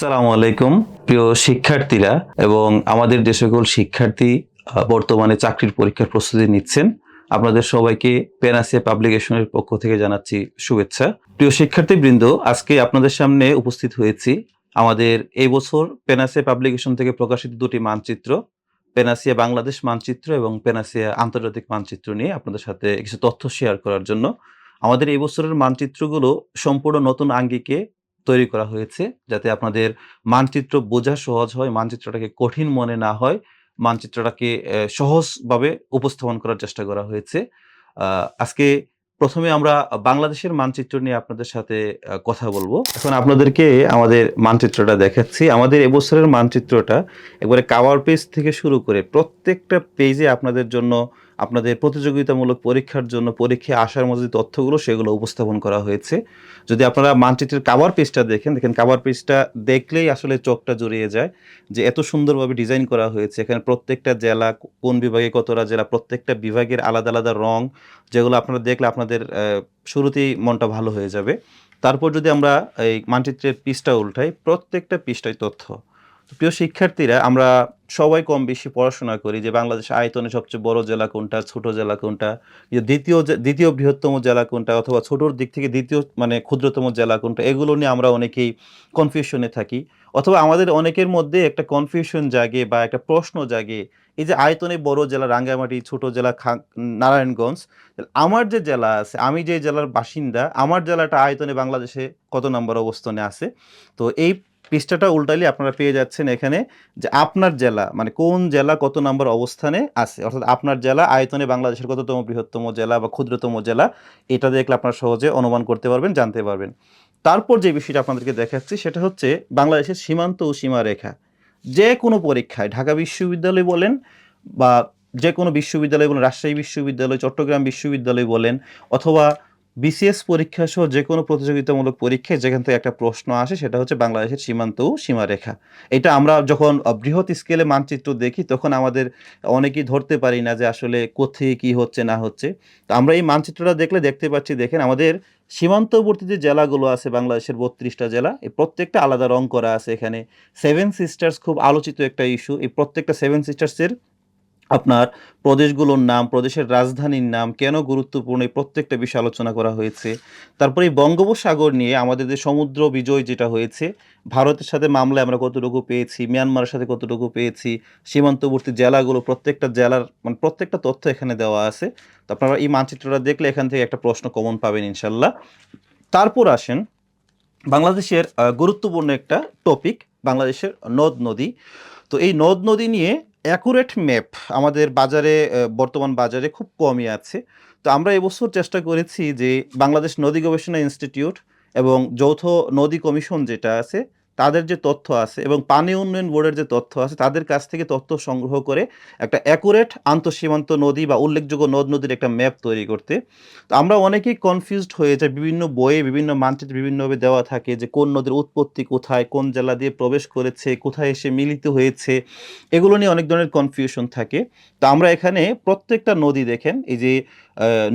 সালামু আলাইকুম, প্রিয় শিক্ষার্থীরা এবং আমাদের যে সকল শিক্ষার্থী বর্তমানে চাকরির পরীক্ষার প্রস্তুতি নিচ্ছেন, আপনাদের সবাইকে পেনাসিয়া পাবলিকেশনের পক্ষ থেকে জানাচ্ছি শুভেচ্ছা। প্রিয় শিক্ষার্থীবৃন্দ, আজকে আপনাদের সামনে উপস্থিত হয়েছি আমাদের এই বছর পেনাসিয়া পাবলিকেশন থেকে প্রকাশিত দুটি মানচিত্র পেনাসিয়া বাংলাদেশ মানচিত্র এবং পেনাসিয়া আন্তর্জাতিক মানচিত্র নিয়ে আপনাদের সাথে কিছু তথ্য শেয়ার করার জন্য। আমাদের এই বছরের মানচিত্রগুলো সম্পূর্ণ নতুন আঙ্গিকে তৈরি করা হয়েছে যাতে আপনাদের মানচিত্র বোঝা সহজ হয়, মানচিত্রটাকে কঠিন মনে না হয়, মানচিত্রটাকে সহজভাবে উপস্থাপন করার চেষ্টা করা হয়েছে। আজকে প্রথমে আমরা বাংলাদেশের মানচিত্র নিয়ে আপনাদের সাথে কথা বলব। এখন আপনাদেরকে আমাদের মানচিত্রটা দেখাচ্ছি। আমাদের এবছরের মানচিত্রটা একবারে কাভার পেজ থেকে শুরু করে প্রত্যেকটা পেজে আপনাদের জন্য আপনাদের প্রতিযোগিতামূলক পরীক্ষার জন্য পরীক্ষায় আসার মধ্যে যে তথ্যগুলো, সেগুলো উপস্থাপন করা হয়েছে। যদি আপনারা মানচিত্রের কাভার পেজটা দেখেন দেখেন কাভার পেজটা দেখলেই আসলে চোখটা জড়িয়ে যায় যে এত সুন্দরভাবে ডিজাইন করা হয়েছে। এখানে প্রত্যেকটা জেলা, কোন বিভাগে কতটা জেলা, প্রত্যেকটা বিভাগের আলাদা আলাদা রং, যেগুলো আপনারা দেখলে আপনাদের শুরুতেই মনটা ভালো হয়ে যাবে। তারপর যদি আমরা এই মানচিত্রের পিসটা উল্টাই, প্রত্যেকটা পিসটাই তথ্য। প্রিয় শিক্ষার্থীরা, আমরা সবাই কম বেশি পড়াশোনা করি যে বাংলাদেশ আয়তনে সবচেয়ে বড় জেলা কোনটা, ছোট জেলা কোনটা, যে দ্বিতীয় দ্বিতীয় বৃহত্তম জেলা কোনটা অথবা ছোটর দিক থেকে দ্বিতীয় মানে ক্ষুদ্রতম জেলা কোনটা, এগুলো নিয়ে আমরা অনেকেই কনফিউশনে থাকি। অথবা আমাদের অনেকের মধ্যে একটা কনফিউশন জাগে বা একটা প্রশ্ন জাগে, এই যে আয়তনে বড় জেলা রাঙ্গামাটি, ছোট জেলা নারায়ণগঞ্জ আমার যে জেলা আছে, আমি যে জেলার বাসিন্দা, আমার জেলাটা আয়তনে বাংলাদেশে কত নম্বর অবস্থানে আছে? তো এই পৃষ্ঠাটা উল্টালে আপনারা পেয়ে যাচ্ছেন এখানে যে আপনার জেলা মানে কোন জেলা কত নম্বর অবস্থানে আছে। অর্থাৎ আপনার জেলা, আয়তনে বাংলাদেশের কততম বৃহত্তম জেলা বা ক্ষুদ্রতম জেলা, এটা দেখলে আপনারা সহজে অনুমান করতে পারবেন, জানতে পারবেন। তারপর যে বিষয়টা আপনাদেরকে দেখাচ্ছি, সেটা হচ্ছে বাংলাদেশের সীমান্ত ও সীমারেখা। যে কোনো পরীক্ষায় ঢাকা বিশ্ববিদ্যালয় বলেন বা যে কোনো বিশ্ববিদ্যালয় বলেন, রাজশাহী বিশ্ববিদ্যালয়, চট্টগ্রাম বিশ্ববিদ্যালয় বলেন, অথবা বিসিএস পরীক্ষা সহ যে কোনো প্রতিযোগিতামূলক পরীক্ষায় যেখান থেকে একটা প্রশ্ন আসে সেটা হচ্ছে বাংলাদেশের সীমান্ত ও সীমারেখা। এটা আমরা যখন বৃহৎ স্কেলে মানচিত্র দেখি তখন আমাদের অনেকেই ধরতে পারি না যে আসলে কোথায় কি হচ্ছে, না হচ্ছে। তো আমরা এই মানচিত্রটা দেখলে দেখতে পাচ্ছি, দেখেন আমাদের সীমান্তবর্তী যে জেলাগুলো আছে বাংলাদেশের বত্রিশটা জেলা, এই প্রত্যেকটা আলাদা রং করা আছে এখানে। সেভেন সিস্টার্স খুব আলোচিত একটা ইস্যু এই প্রত্যেকটা সেভেন সিস্টার্সের আপনার প্রদেশগুলোর নাম, প্রদেশের রাজধানীর নাম কেন গুরুত্বপূর্ণ এই প্রত্যেকটা বিষয় আলোচনা করা হয়েছে। তারপরে বঙ্গোপসাগর নিয়ে আমাদের যে সমুদ্র বিজয় যেটা হয়েছে, ভারতের সাথে মামলায় আমরা কতটুকু পেয়েছি, মিয়ানমারের সাথে কতটুকু পেয়েছি, সীমান্তবর্তী জেলাগুলো, প্রত্যেকটা জেলার মানে প্রত্যেকটা তথ্য এখানে দেওয়া আছে। তো আপনারা এই মানচিত্রটা দেখলে এখান থেকে একটা প্রশ্ন কমন পাবেন ইনশাল্লাহ। তারপর আসেন বাংলাদেশের গুরুত্বপূর্ণ একটা টপিক বাংলাদেশের নদ নদী। তো এই নদ নদী নিয়ে অ্যাকুরেট ম্যাপ আমাদের বাজারে বর্তমান বাজারে খুব কমই আছে। তো আমরা এবছর চেষ্টা করেছি যে বাংলাদেশ নদী গবেষণা ইনস্টিটিউট এবং যৌথ নদী কমিশন যেটা আছে তাদের যে তথ্য আছে এবং পানি উন্নয়ন বোর্ডের যে তথ্য আছে, তাদের কাছ থেকে তথ্য সংগ্রহ করে একটা অ্যাকুরেট আন্তঃসীমান্ত নদী বা উল্লেখযোগ্য নদ নদীর একটা ম্যাপ তৈরি করতে। তো আমরা অনেকেই কনফিউজড হয়ে যাই, বিভিন্ন বইয়ে বিভিন্ন মানচিত্রে বিভিন্নভাবে দেওয়া থাকে যে কোন নদীর উৎপত্তি কোথায়, কোন জেলা দিয়ে প্রবেশ করেছে, কোথায় এসে মিলিত হয়েছে, এগুলো নিয়ে অনেক ধরনের কনফিউশন থাকে। তো আমরা এখানে প্রত্যেকটা নদী দেখেন, এই যে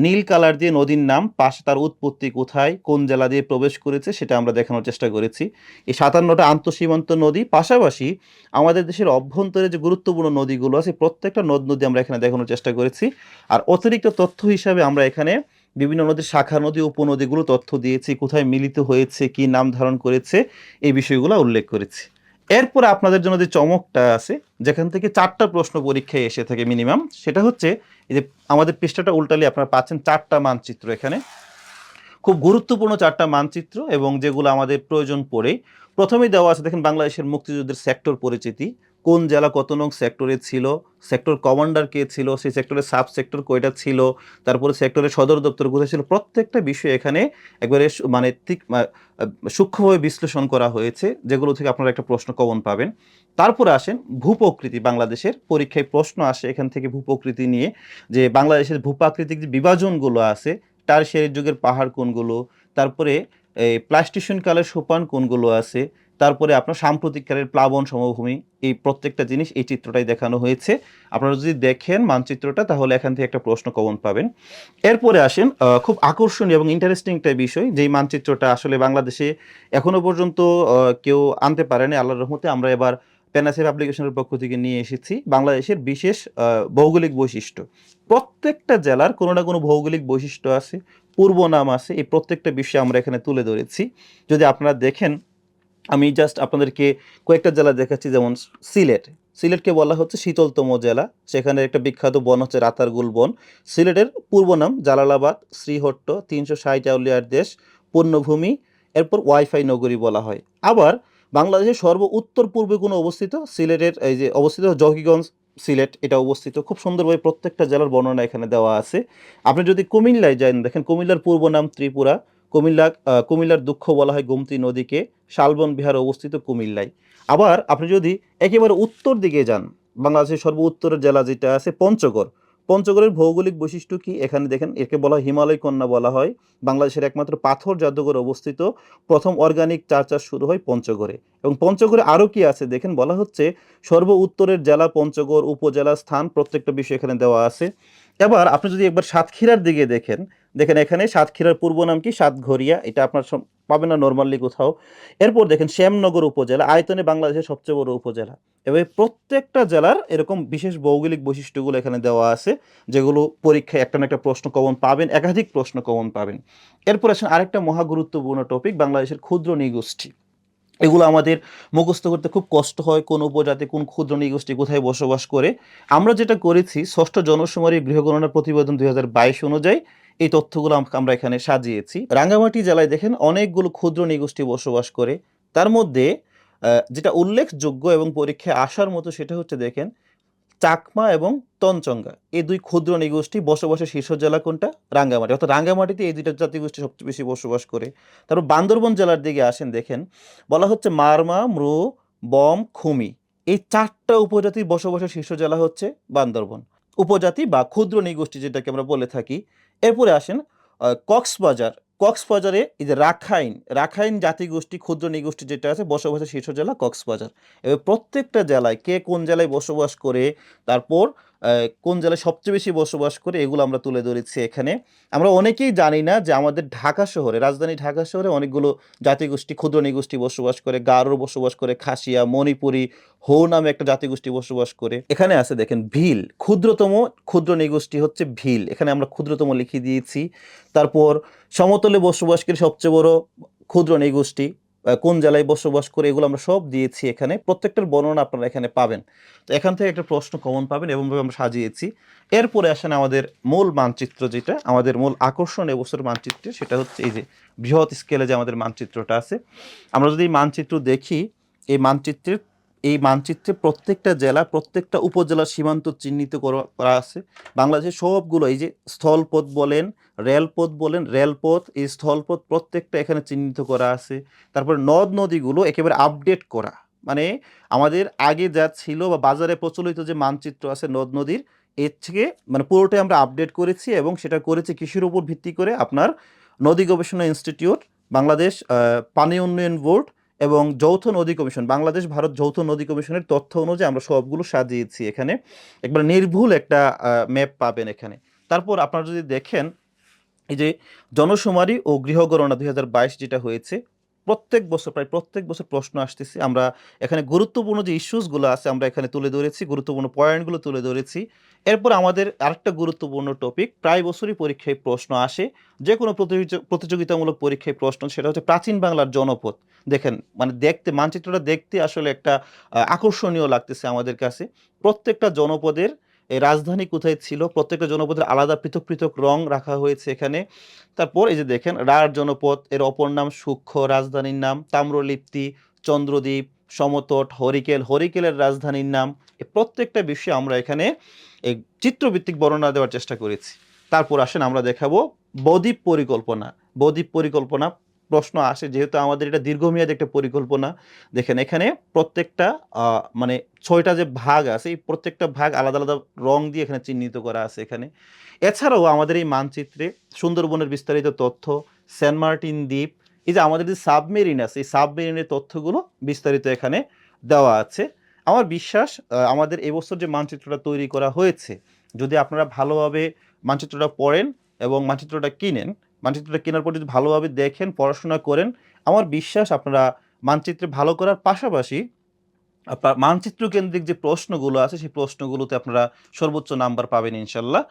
নীল কালার দিয়ে নদীর নাম, পাশে তার উৎপত্তি কোথায়, কোন জেলা দিয়ে প্রবেশ করেছে, সেটা আমরা দেখানোর চেষ্টা করেছি। এই সাতান্নটা আন্তঃসীমান্ত নদী, পাশাপাশি আমাদের দেশের অভ্যন্তরে যে গুরুত্বপূর্ণ নদীগুলো আছে, প্রত্যেকটা নদ নদী আমরা এখানে দেখানোর চেষ্টা করেছি। আর অতিরিক্ত তথ্য হিসাবে আমরা এখানে বিভিন্ন নদীর শাখা নদী, উপনদীগুলো তথ্য দিয়েছি, কোথায় মিলিত হয়েছে, কি নাম ধারণ করেছে, এই বিষয়গুলো উল্লেখ করেছি। এরপরে আপনাদের জন্য যে চমকটা আছে, যেখান থেকে চারটা প্রশ্ন পরীক্ষায় এসে থাকে মিনিমাম সেটা হচ্ছে এই যে আমাদের পৃষ্ঠাটা উল্টালে আপনারা পাচ্ছেন চারটা মানচিত্র এখানে। খুব গুরুত্বপূর্ণ চারটা মানচিত্র এবং যেগুলো আমাদের প্রয়োজন পড়ে প্রথমেই দেওয়া আছে, দেখেন বাংলাদেশের মুক্তিযুদ্ধের সেক্টর পরিচিতি। কোন জেলা কত নং সেক্টরে ছিল, সেক্টর কমান্ডার কে ছিল, সেই সেক্টরের সাব সেক্টর কয়টা ছিল, তারপরে সেক্টরের সদর দপ্তর কোথায় ছিল, প্রত্যেকটা বিষয় এখানে একবারে মানে ঠিক সূক্ষ্মভাবে বিশ্লেষণ করা হয়েছে, যেগুলো থেকে আপনারা একটা প্রশ্ন কমন পাবেন। তারপরে আসেন ভূপ্রকৃতি, বাংলাদেশের পরীক্ষায় প্রশ্ন আসে এখান থেকে ভূপ্রকৃতি নিয়ে, যে বাংলাদেশের ভূপ্রাকৃতিক যে বিভাজনগুলো আছে টারশিয়ারি যুগের পাহাড় কোনগুলো? তারপরে এই প্লাস্টিশন কালের সোপান কোনগুলো আছে? তারপরে আপনার সাম্প্রতিককালের প্লাবন সমভূমি, এই প্রত্যেকটা জিনিস এই চিত্রটাই দেখানো হয়েছে। আপনারা যদি দেখেন মানচিত্রটা, তাহলে এখান থেকে একটা প্রশ্ন কমন পাবেন। এরপরে আসেন খুব আকর্ষণীয় এবং ইন্টারেস্টিং একটা বিষয়, যেই মানচিত্রটা আসলে বাংলাদেশে এখনও পর্যন্ত কেউ আনতে পারেনি, আল্লাহর রহমতে। আমরা এবার প্যানাসের অ্যাপ্লিকেশনের পক্ষ থেকে নিয়ে এসেছি বাংলাদেশের বিশেষ ভৌগোলিক বৈশিষ্ট্য। প্রত্যেকটা জেলার কোনো না কোনো ভৌগোলিক বৈশিষ্ট্য আছে, পূর্ব নাম আছে, এই প্রত্যেকটা বিষয় আমরা এখানে তুলে ধরেছি। যদি আপনারা দেখেন, আমি জাস্ট আপনাদেরকে কয়েকটা জেলা দেখাচ্ছি, যেমন সিলেট। সিলেটকে বলা হচ্ছে শীতলতম জেলা, সেখানে একটা বিখ্যাত বন হচ্ছে রাতারগুল বন। সিলেটের পূর্ব নাম জালালাবাদ, শ্রীহট্ট, তিনশো ষাট আউলিয়ার দেশ, পূর্ণভূমি, এরপর ওয়াইফাই নগরী বলা হয়। আবার বাংলাদেশের সর্ব উত্তর পূর্বে কোনো অবস্থিত? সিলেটের, এই যে অবস্থিত জকিগঞ্জ সিলেট, এটা অবস্থিত। খুব সুন্দরভাবে প্রত্যেকটা জেলার বর্ণনা এখানে দেওয়া আছে। আপনি যদি কুমিল্লায় যান, দেখেন কুমিল্লার পূর্ব নাম ত্রিপুরা। কুমিল্লা কুমিল্লার দুঃখ বলা হয় গোমতী নদীকে। শালবন বিহার অবস্থিত কুমিল্লায়। আবার আপনি যদি একেবারে উত্তর দিকে যান, বাংলাদেশের সর্ব উত্তরের জেলা যেটা আছে, পঞ্চগড়। পঞ্চগড়ের ভৌগোলিক বৈশিষ্ট্য কি? এখানে দেখেন, একে বলা হয় হিমালয় কন্যা বলা হয়। বাংলাদেশের একমাত্র পাথর জাদুঘর অবস্থিত প্রথম অর্গানিক চা চাষ শুরু হয় পঞ্চগড়ে। এবং পঞ্চগড়ে আরও কি আছে? দেখেন, বলা হচ্ছে সর্ব উত্তরের জেলা পঞ্চগড় উপজেলা স্থান প্রত্যেকটা বিষয় এখানে দেওয়া আছে। এবার আপনি যদি একবার সাতক্ষীরার দিকে দেখেন দেখেন এখানে সাতক্ষীরার পূর্ব নাম কি? সাতঘরিয়া। এটা আপনার পাবেন না নর্মালি কোথাও। এরপর দেখেন শ্যামনগর উপজেলা, আয়তনে বাংলাদেশের সবচেয়ে বড় উপজেলা। এবার প্রত্যেকটা জেলার এরকম বিশেষ ভৌগোলিক বৈশিষ্ট্যগুলো এখানে দেওয়া আছে, যেগুলো পরীক্ষায় একটা না একটা প্রশ্ন কমন পাবেন, একাধিক প্রশ্ন কমন পাবেন। এরপর আসেন আরেকটা মহা গুরুত্বপূর্ণ টপিক বাংলাদেশের ক্ষুদ্র নৃগোষ্ঠী। এগুলো আমাদের মুখস্থ করতে খুব কষ্ট হয় কোন উপজাতি কোন ক্ষুদ্র নৃগোষ্ঠী কোথায় বসবাস করে। আমরা যেটা করেছি, ষষ্ঠ জনশুমারি গৃহগণনার প্রতিবেদন দুই হাজার বাইশ অনুযায়ী এই তথ্যগুলো আমরা এখানে সাজিয়েছি। রাঙ্গামাটি জেলায় দেখেন অনেকগুলো ক্ষুদ্র নৃগোষ্ঠী বসবাস করে। তার মধ্যে যেটা উল্লেখযোগ্য এবং পরীক্ষায় আসার মতো সেটা হচ্ছে দেখেন চাকমা এবং তঞ্চঙ্গা এই দুই ক্ষুদ্র নৃগোষ্ঠী বসবাসের শীর্ষ জেলা কোনটা? রাঙ্গামাটি। অর্থাৎ রাঙ্গামাটিতে এই দুইটা জাতিগোষ্ঠী সবচেয়ে বেশি বসবাস করে। তারপর বান্দরবন জেলার দিকে আসেন, দেখেন বলা হচ্ছে মারমা মৃ বম, খুমি। এই চারটা উপজাতির বসবাসের শীর্ষ জেলা হচ্ছে বান্দরবন। উপজাতি বা ক্ষুদ্র নৃগোষ্ঠী যেটাকে আমরা বলে থাকি এরপরে আসেন কক্সবাজার। কক্সবাজারে এই যে রাখাইন রাখাইন জাতিগোষ্ঠী, ক্ষুদ্র নিগোষ্ঠী যেটা আছে, বসবাসের শীর্ষ জেলা কক্সবাজার। এবার প্রত্যেকটা জেলায় কে কোন জেলায় বসবাস করে, তারপর কোন জেলায় সবচেয়ে বেশি বসবাস করে এগুলো আমরা তুলে ধরেছি এখানে। আমরা অনেকেই জানি না যে আমাদের ঢাকা শহরে, রাজধানী ঢাকা শহরে অনেকগুলো জাতিগোষ্ঠী, ক্ষুদ্র নৃগোষ্ঠী বসবাস করে, গারো বসবাস করে, খাসিয়া, মণিপুরি, হো নামে একটা জাতিগোষ্ঠী বসবাস করে। এখানে আছে দেখেন ভিল, ক্ষুদ্রতম ক্ষুদ্র নৃগোষ্ঠী হচ্ছে ভিল। এখানে আমরা ক্ষুদ্রতম লিখে দিয়েছি। তারপর সমতলে বসবাসকারী সবচেয়ে বড় ক্ষুদ্র নৃগোষ্ঠী কোন জেলায় বসবাস করে এগুলো আমরা সব দিয়েছি এখানে। প্রত্যেকটার বর্ণনা আপনারা এখানে পাবেন। তো এখান থেকে একটা প্রশ্ন কমন পাবেন এবং আমরা সাজিয়েছি। এরপরে আসেন আমাদের মূল মানচিত্র যেটা, আমাদের মূল আকর্ষণ এবছর মানচিত্রে, সেটা হচ্ছে এই যে বৃহৎ স্কেলে যে আমাদের মানচিত্রটা আছে। আমরা যদি মানচিত্র দেখি, এই মানচিত্রের এই মানচিত্রে প্রত্যেকটা জেলা, প্রত্যেকটা উপজেলার সীমান্ত চিহ্নিত করা আছে। বাংলাদেশের সবগুলো এই যে স্থলপথ বলেন, রেলপথ বলেন, রেলপথ, এই স্থলপথ প্রত্যেকটা এখানে চিহ্নিত করা আছে। তারপর নদ নদীগুলো একেবারে আপডেট করা। মানে আমাদের আগে যা ছিল বা বাজারে প্রচলিত যে মানচিত্র আছে নদ নদীর, এর থেকে মানে পুরোটাই আমরা আপডেট করেছি এবং সেটা করেছি কৃষির উপর ভিত্তি করে আপনার নদী গবেষণা ইনস্টিটিউট, বাংলাদেশ পানি উন্নয়ন বোর্ড এবং যৌথ নদী কমিশন, বাংলাদেশ, ভারত যৌথ নদী কমিশনের তথ্য অনুযায়ী আমরা সবগুলো সাজিয়েছি এখানে। একবার নির্ভুল একটা ম্যাপ পাবেন এখানে। তারপর আপনারা যদি দেখেন, এই যে জনশুমারি ও গৃহগণনা দুই হাজার বাইশ যেটা হয়েছে, প্রত্যেক বছর, প্রায় প্রত্যেক বছর প্রশ্ন আসতেছে। আমরা এখানে গুরুত্বপূর্ণ যে ইস্যুসগুলো আছে আমরা এখানে তুলে ধরেছি, গুরুত্বপূর্ণ পয়েন্টগুলো তুলে ধরেছি। এরপর আমাদের আরেকটা গুরুত্বপূর্ণ টপিক প্রায় বছরই পরীক্ষায় প্রশ্ন আসে। যে কোনো প্রতিযোগিতামূলক পরীক্ষায় প্রশ্ন, সেটা হচ্ছে প্রাচীন বাংলার জনপদ। দেখেন মানে দেখতে, মানচিত্রটা দেখতে আসলে একটা আকর্ষণীয় লাগতেছে আমাদের কাছে। প্রত্যেকটা জনপদের এই রাজধানী কোথায় ছিল, প্রত্যেকটা জনপদের আলাদা পৃথক পৃথক রং রাখা হয়েছে এখানে। তারপর এই যে দেখেন রার জনপদ, এর অপর নাম সূক্ষ্ম, রাজধানীর নাম তাম্রলিপ্তি, চন্দ্রদ্বীপ, সমতট, হরিকেল। হরিকেলের রাজধানীর নাম প্রত্যেকটা বিষয়ে আমরা এখানে এই চিত্রভিত্তিক বর্ণনা দেওয়ার চেষ্টা করেছি। তারপর আসেন আমরা দেখাবো বদ্বীপ পরিকল্পনা। বদ্বীপ পরিকল্পনা প্রশ্ন আসে, যেহেতু আমাদের এটা দীর্ঘমেয়াদী একটা পরিকল্পনা। দেখেন এখানে প্রত্যেকটা মানে ছয়টা যে ভাগ আছে, এই প্রত্যেকটা ভাগ আলাদা আলাদা রং দিয়ে এখানে চিহ্নিত করা আছে এখানে। এছাড়াও আমাদের এই মানচিত্রে সুন্দরবনের বিস্তারিত তথ্য, সেন্ট মার্টিন দ্বীপ, এই যে আমাদের যে সাবমেরিন আছে, এই সাবমেরিনের তথ্যগুলো বিস্তারিত এখানে দেওয়া আছে। আমার বিশ্বাস আমাদের এবছর যে মানচিত্রটা তৈরি করা হয়েছে, যদি আপনারা ভালোভাবে মানচিত্রটা পড়েন এবং মানচিত্রটা কিনেন মানচিত্রটা কেনার পর যদি ভালোভাবে দেখেন, পড়াশোনা করেন, আমার বিশ্বাস আপনারা মানচিত্রে ভালো করার পাশাপাশি আপনার মানচিত্র কেন্দ্রিক যে প্রশ্নগুলো আছে, সেই প্রশ্নগুলোতে আপনারা সর্বোচ্চ নাম্বার পাবেন ইনশাল্লাহ।